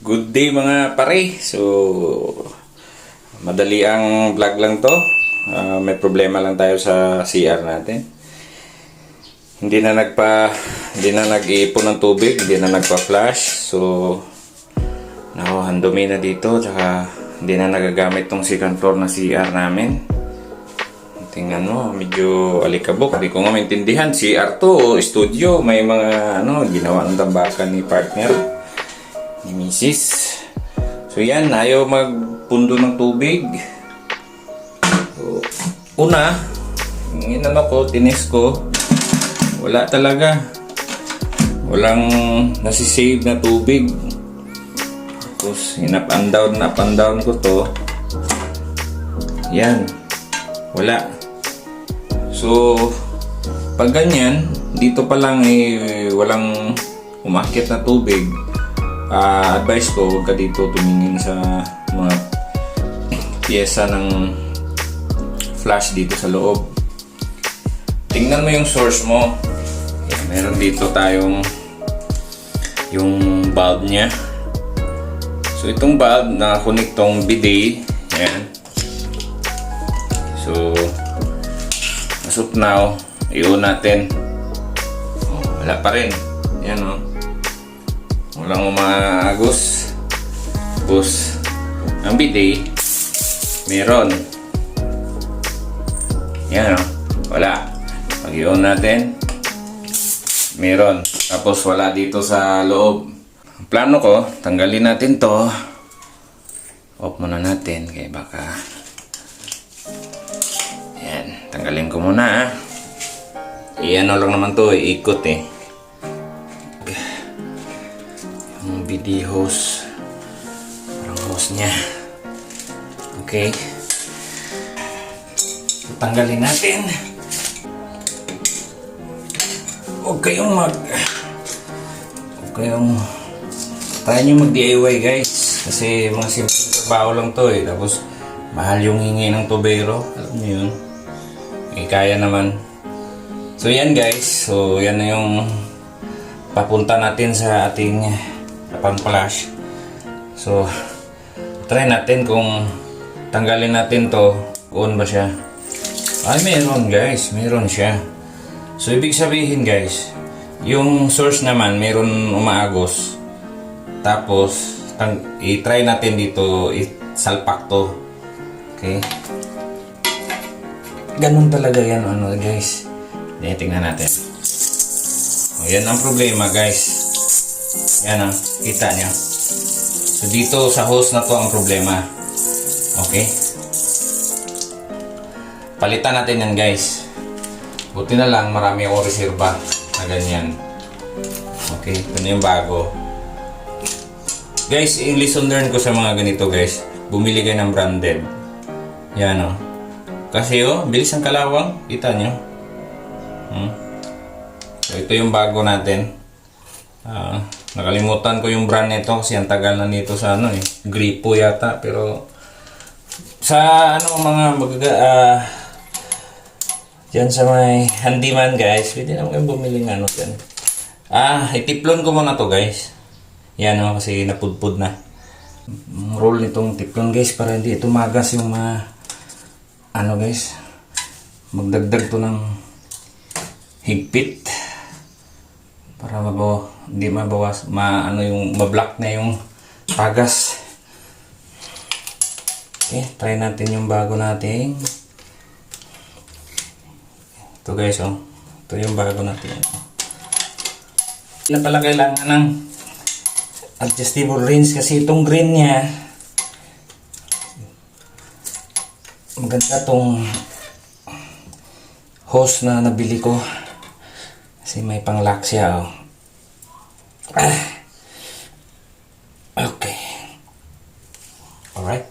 Good day mga pare. So, madali ang vlog lang to. Ah, may problema lang tayo sa CR natin. Hindi na nagpa hindi na nag-iipon ng tubig, hindi na nagpa-flash. So, nako, ang dumi na dito tsaka hindi na nagagamit tong second floor na CR namin. Tingnan mo, medyo alikabok. Hindi ko nga maintindihan. CR to, o studio. May mga ano, ginawa ng tambakan ni partner ni Mrs. So yan, ayaw magpundo ng tubig. So, una, yung inano ko, tinis ko, wala talaga. Walang nasisave na tubig. Tapos, inap and down, up and down ko to. Yan. Wala. So, pag ganyan, dito pa lang eh, walang umakit na tubig. Ah, advice ko, huwag ka dito tumingin sa mga pyesa ng flash dito sa loob. Tingnan mo yung source mo. Yan, meron dito tayong yung bulb niya. So, itong bulb, nakakunik tong bidet. Yan. So, as of now, i-on natin. Oh, wala pa rin. Yan o. Oh. Walang umaagos. Tapos, ang bidet, meron. Yan o. Wala. Pag natin, meron. Tapos wala dito sa loob. Plano ko, tanggalin natin to. Off muna natin kaya baka yan, tanggalin ko muna ah. Iyan lang naman to, iikot eh. BD hose. Parang hose niya. Okay. Tanggalin natin. Huwag kayong mag... Huwag kayong... Try nyo mag-DIY guys. Kasi mga simple trabaho lang to eh. Tapos mahal yung hingi ng tubero. Alam niyo yun. Eh, kaya naman. So yan guys. So yan na yung papunta natin sa ating pang flash. So try natin kung tanggalin natin to. On ba siya? Ay meron guys. Meron siya. So ibig sabihin guys. Yung source naman meron umaagos. Tapos tang i-try natin dito i-salpak to. Okay? Ganun talaga yan, ano guys. Tingnan natin. O, yan ang problema guys. Yan ah, kita niya. So dito sa hose na to ang problema. Okay? Palitan natin yan guys. Buti na lang marami akong reserva na ganyan. Okay, ito na yung bago. Guys, yung lesson learn ko sa mga ganito guys. Bumili kayo ng branded. Yan o. Kasi oh, bilis ang kalawang. Kita nyo. Hmm? So, ito yung bago natin. Ah, nakalimutan ko yung brand nito kasi ang tagal na nito sa ano eh. Gripo yata. Pero sa ano mga magaga... ah Diyan sa may handyman guys, pwede naman kayong bumili ng ano dyan. Ah, itiplon ko muna to guys. Yan o, kasi napudpud na. Roll nitong tiplon guys para hindi tumagas yung mga ano guys. Magdagdag to ng higpit para mabaw hindi mabawas ma ano yung ma-block na yung tagas. Okay, try natin yung bago nating ito guys, oh. Ito yung bago natin. Na pala kailangan ng adjustable rinse kasi itong green niya maganda tong hose na nabili ko kasi may pang lock siya, oh. Ah. Okay. Alright.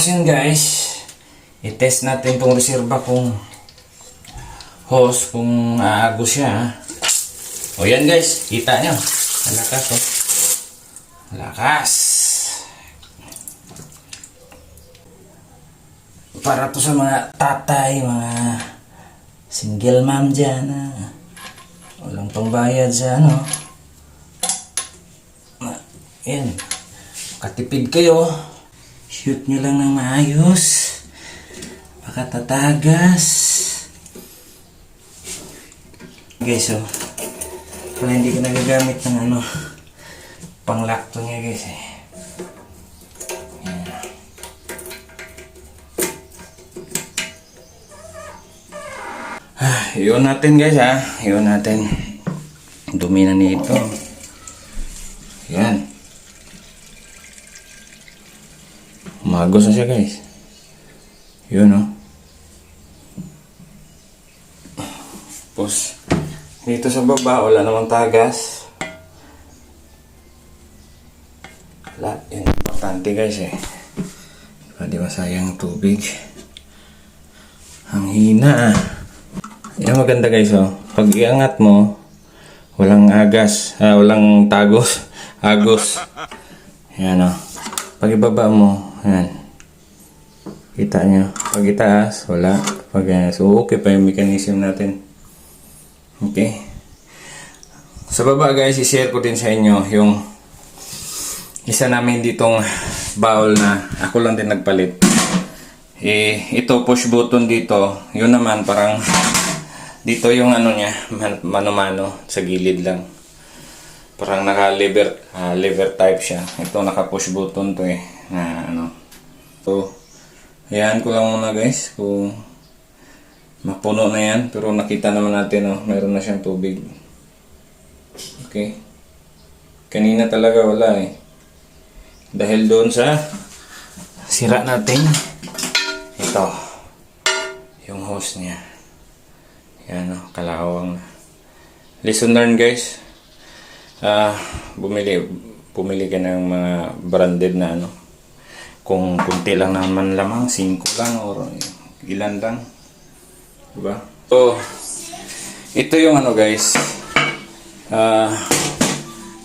Tapos yun guys, i-test natin tong reserva kung hose kung aagos siya. O yan guys, kita nyo. Malakas oh. Malakas. Para to sa mga tatay, mga single mom dyan. Ha. Walang pangbayad sa ano. Yan. Katipid kayo. Shoot nyo lang ng maayos. Baka tatagas. Guys, so. Wala hindi ko nagagamit ng ano. Panglakto niya guys eh. Ah, yun natin guys ha. Yun natin. Dumi na nito. Yan. Magos na siya guys. Yun oh. Tapos, dito sa baba, wala namang tagas. Wala. Yan, importante guys eh. Diba, di ba sayang tubig? Ang hina ah. Yan maganda guys oh. Pag iangat mo, walang agas, ah, walang tagos, agos. Yan oh. Pag ibaba mo, yan. Kita nyo. Pag itaas, wala. Pag yan. So, okay pa yung mechanism natin. Okay. Sa baba guys, i-share ko din sa inyo yung isa namin ditong bowl na ako lang din nagpalit. Eh, ito push button dito. Yun naman parang dito yung ano niya, man- mano-mano sa gilid lang. Parang naka lever ah, lever type siya. Ito naka push button to eh na ano. So, ayan ko lang muna guys kung mapuno na yan pero nakita naman natin oh, mayroon na siyang tubig. Okay. Kanina talaga wala eh. Dahil doon sa sira natin ito yung hose niya. Yan oh, kalawang na. Lesson learned guys. Ah, bumili pumili ka ng mga branded na ano. Kung kunti lang naman lamang, 5 lang or ilan lang. Diba? So, ito yung ano guys. Ah,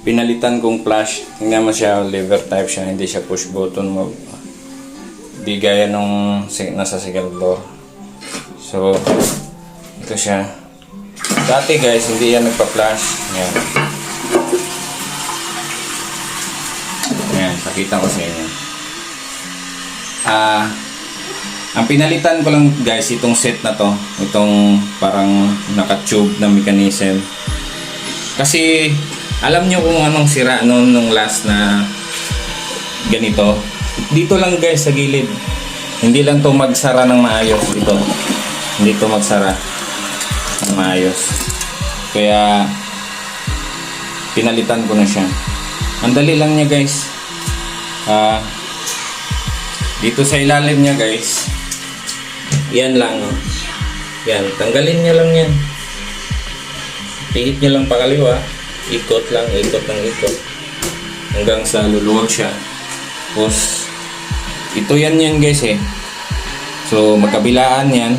pinalitan kong flash. Tingnan mo siya, lever type siya, hindi siya push button mo. Di gaya nung nasa second floor. So, ito siya. Dati guys, hindi yan nagpa-flash. Yan. Yan, pakita ko sa inyo. Ah, ang pinalitan ko lang guys, itong set na to. Itong parang naka-tube na mechanism. Kasi, alam nyo kung anong sira noon nung last na ganito. Dito lang guys sa gilid. Hindi lang to magsara ng maayos dito. Hindi to magsara ng maayos. Kaya, pinalitan ko na siya. Ang dali lang niya guys. Ah, dito sa ilalim niya guys, yan lang. Oh. Yan, tanggalin niya lang yan. Pihit niya lang pakaliwa. Ikot lang, ikot ng ikot. Hanggang sa luluwag siya. Tapos, ito yan yan guys eh. So, magkabilaan yan.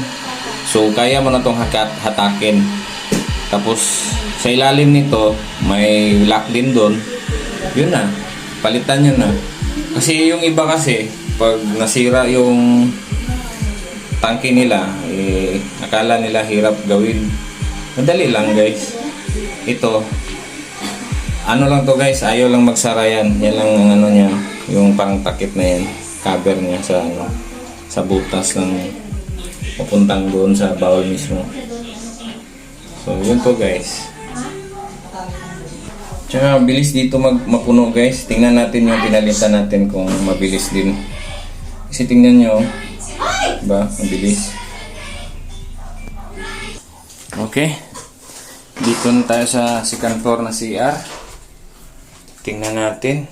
So, kaya mo na itong hakat, hatakin. Tapos, sa ilalim nito, may lock din doon. Yun na. Palitan yun na. Kasi yung iba kasi, pag nasira yung tangke nila, eh, akala nila hirap gawin. Madali lang guys. Ito, ano lang to guys, ayaw lang magsara yan. Yan lang ang ano niya, yung parang takip na yan. Cover niya sa ano, sa butas ng papuntang doon sa bowl mismo. So, yun to guys. Tsaka bilis dito mag mapuno guys. Tingnan natin yung pinalitan natin kung mabilis din. Kasi tingnan nyo. Diba? Mabilis. Okay. Dito na tayo sa second floor na CR. Tingnan natin.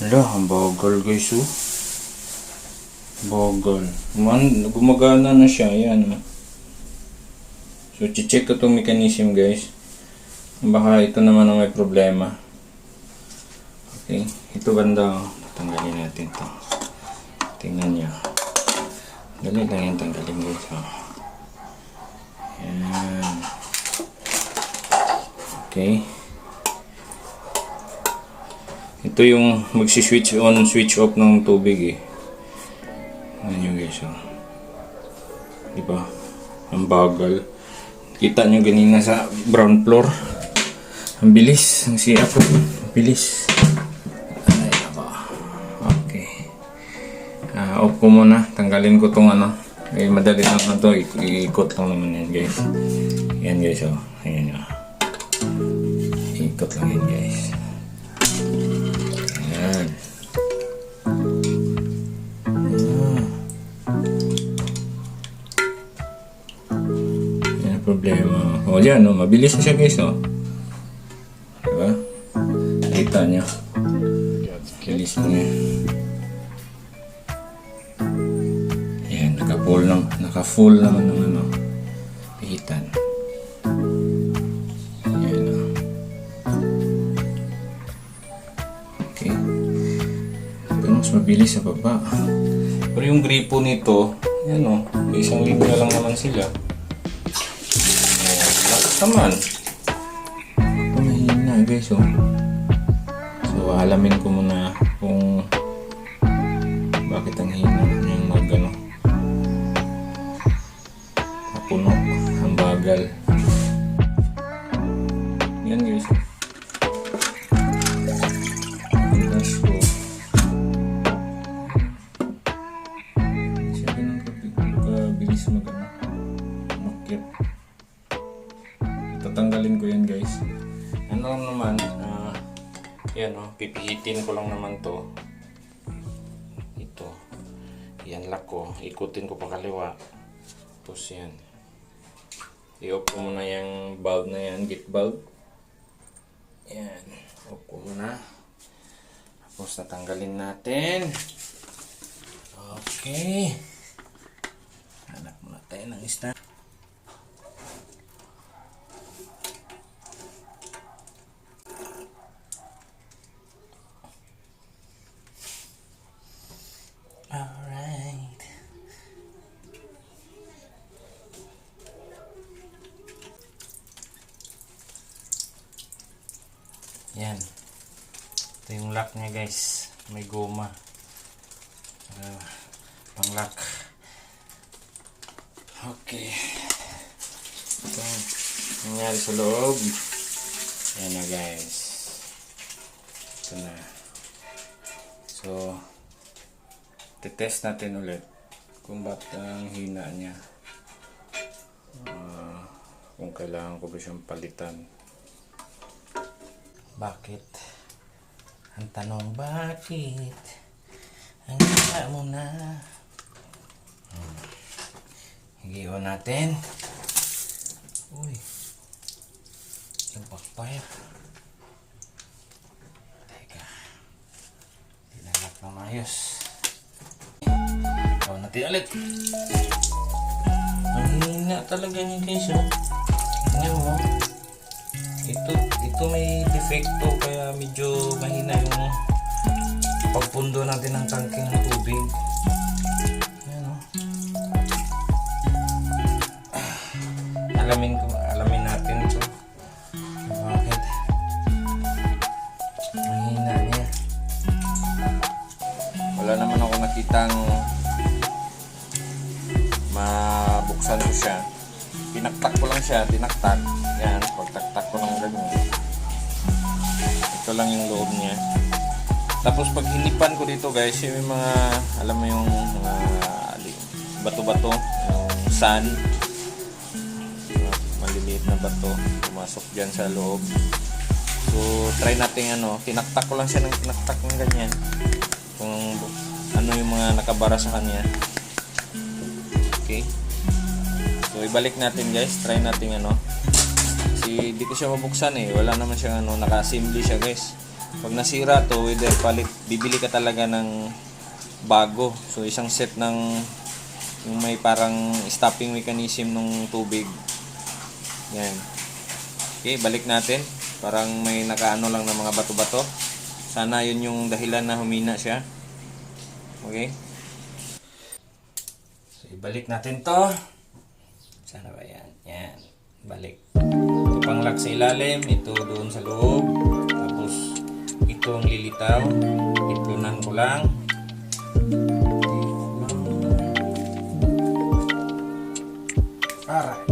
Hala, ang bagal guys oh. Bagal. Man, gumagana na siya. Yan oh. So, check ko itong mechanism guys. Baka ito naman ang may problema. Okay. Ito banda. oh. Tanggalin natin to. Tingnan nyo. Dali lang yung tanggalin guys. Oh. Yan. Okay. Ito yung magsi-switch on, switch off ng tubig eh. Yan yung guys. Oh. Diba? Ang bagal. Kita nyo ganina sa ground floor. Ang bilis. Ang siya po. Ang bilis. Off ko muna. Tanggalin ko tong ano. Eh, madali lang na to. I- iikot lang naman yan, guys. Yan, guys, oh. Ayan, oh. Ikot lang yan, guys. Ayan. Yan ang problema. O, yan, oh. Mabilis na siya, guys, oh. Diba? Kita niyo. Bilis niya. Naka-full naman ng ano, pihitan. Ayan, oh. Okay. Pero mas mabilis sa baba. Pero yung gripo nito, yan o, may isang linya lang naman sila. Ayan, lakas naman. Ito mahina guys oh. So alamin ko muna kung bakit ang hina Yan lock ko. Ikutin ko pa kaliwa. Tapos yan. I-off ko muna yung bulb na yan, gate bulb. Yan. Off ko muna. Tapos tatanggalin natin. Okay. Hanap muna tayo ng stand. Yan. Ito yung lock niya guys. May goma. Uh, pang lock. Okay. Ito. Nangyari sa loob. Yan na guys. Ito na. So, test natin ulit kung ba't ang hina niya. Ah, kung kailangan ko ba siyang palitan. Bakit? Ang tanong bakit? Ang hina mo na. Hmm. Higiwan natin. Uy. Yung backfire. Teka. Tinalak na maayos. Gawin natin ulit. Ang hina talaga niya guys. Tingnan mo. Ito, ito may defecto kaya medyo mahina yung pagpundo natin ng tangke ng tubig. Yan oh. Ah, Alamin ko, alamin natin to. Bakit? Ang hina niya. Wala naman ako nakitang mabuksan ko siya. Tinaktak ko lang siya, tinaktak. Yan, Ito lang yung loob niya. Tapos pag hinipan ko dito guys, yung mga, alam mo yung mga ali- bato-bato, yung sand, maliliit na bato, pumasok dyan sa loob. So, try natin ano, tinaktak ko lang siya ng tinaktak ng ganyan. Kung ano yung mga nakabara sa kanya. Okay. So, ibalik natin guys. Try natin ano. Kasi di ko siya mabuksan eh. Wala naman siya ano, naka-assembly siya guys. Pag nasira to, whether palit, bibili ka talaga ng bago. So, isang set ng yung may parang stopping mechanism ng tubig. Yan. Okay, balik natin. Parang may nakaano lang ng mga bato-bato. Sana yun yung dahilan na humina siya. Okay? So, ibalik natin to. Sana ba yan? Yan. Balik. Ito pang lock sa ilalim. Ito doon sa loob. Tapos, ito ang lilitaw. Itlunan ko lang. Alright.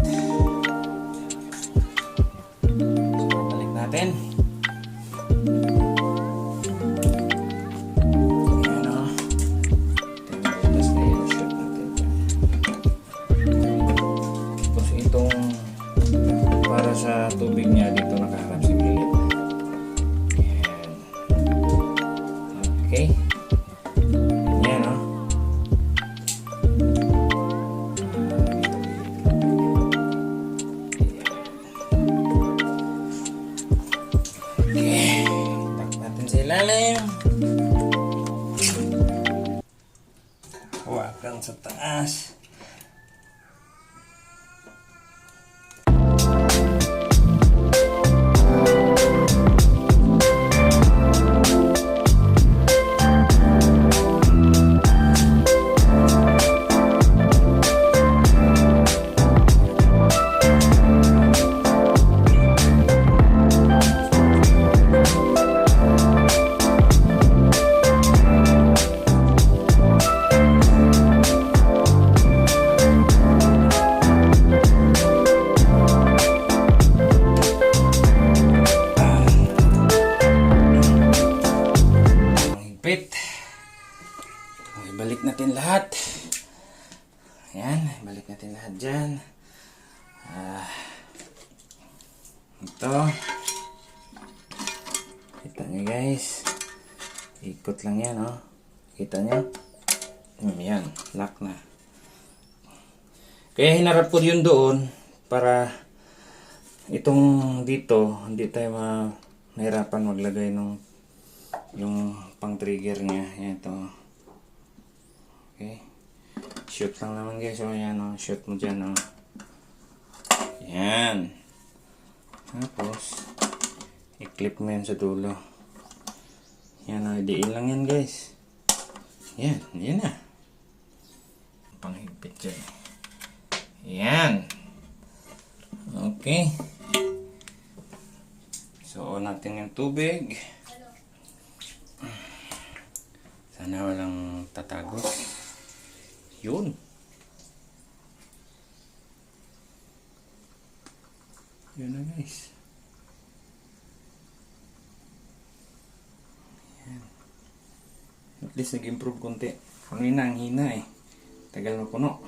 Natin lahat. Ayan, balik natin lahat dyan. Ah, ito. Kita nyo guys. Ikot lang yan, oh. Kita nyo? Hmm, yan, lock na. Kaya hinarap ko yun doon para itong dito, hindi tayo ma mahirapan maglagay ng yung pang trigger niya. Yan ito. Okay. Shoot lang naman guys. So yan o. Shoot mo dyan o. Yan. Tapos, i-clip mo yan sa dulo. Yan o. Diin lang yan guys. Yan. Yan na. Panghigpit dyan. Yan. Okay. So, on natin yung tubig. Sana walang tatagos. Yun. Yun na guys. Yan. At least nag-improve konti. Kanina ang hina eh. Tagal na puno.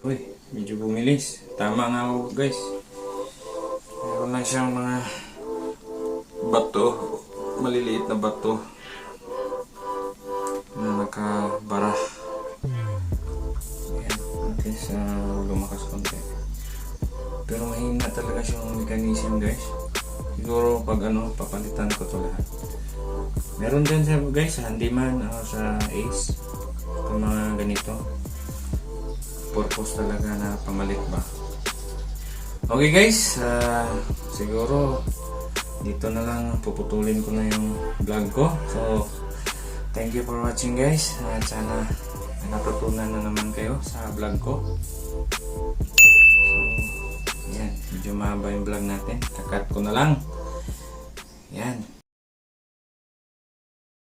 Uy, medyo bumilis. Tama nga ako guys. Meron na siyang mga bato. Maliliit na bato Siguro pag ano, papalitan ko to lahat. Meron din sa guys, sa handyman o sa ace. Yung mga ganito. Purpose talaga na pamalit ba. Okay guys, ah, siguro dito na lang puputulin ko na yung vlog ko. So, Thank you for watching guys. At sana natutunan na naman kayo sa vlog ko. So, yan. Medyo mahaba yung vlog natin. Kakat ko na lang. 你看